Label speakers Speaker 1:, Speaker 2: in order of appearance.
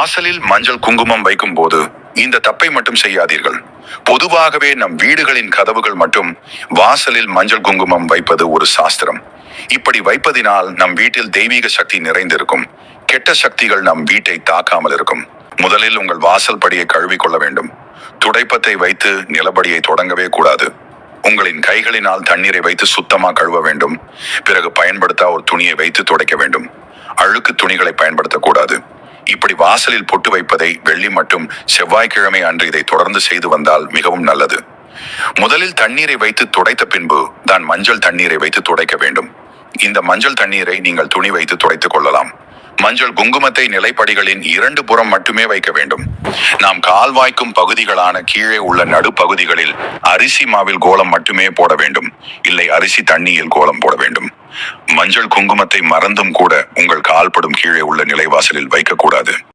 Speaker 1: வாசலில் மஞ்சள் குங்குமம் வைக்கும் போது இந்த தப்பை மட்டும் செய்யாதீர்கள். பொதுவாகவே நம் வீடுகளின் கதவுகள் மட்டும் வாசலில் மஞ்சள் குங்குமம் வைப்பது ஒரு சாஸ்திரம். இப்படி வைப்பதினால் நம் வீட்டில் தெய்வீக சக்தி நிறைந்திருக்கும். கெட்ட சக்திகள் நம் வீட்டை தாக்காமல் இருக்கும். முதலில் உங்கள் வாசல் படியை கழுவிக்கொள்ள வேண்டும். துடைப்பத்தை வைத்து நிலப்படியை தொடங்கவே கூடாது. உங்களின் கைகளினால் தண்ணீரை வைத்து சுத்தமாக கழுவ வேண்டும். பிறகு பயன்படுத்த ஒரு துணியை வைத்து துடைக்க வேண்டும். அழுக்கு துணிகளை பயன்படுத்தக்கூடாது. இப்படி வாசலில் பொட்டு வைப்பதை வெள்ளி மற்றும் செவ்வாய்க்கிழமை அன்று இதை தொடர்ந்து செய்து வந்தால் மிகவும் நல்லது. முதலில் தண்ணீரை வைத்து துடைத்த பின்பு தான் மஞ்சள் தண்ணீரை வைத்து துடைக்க வேண்டும். இந்த மஞ்சள் தண்ணீரை நீங்கள் துணி வைத்து துடைத்துக் கொள்ளலாம். மஞ்சள் குங்குமத்தை நிலைப்படிகளின் இரண்டு புறம் மட்டுமே வைக்க வேண்டும். நாம் கால் வாய்க்கும் பகுதிகளான கீழே உள்ள நடுப்பகுதிகளில் அரிசி மாவில் கோலம் மட்டுமே போட வேண்டும். இல்லை அரிசி தண்ணியில் கோலம் போட வேண்டும். மஞ்சள் குங்குமத்தை மறந்தும் கூட உங்கள் கால்படும் கீழே உள்ள நிலைவாசலில் வைக்கக்கூடாது.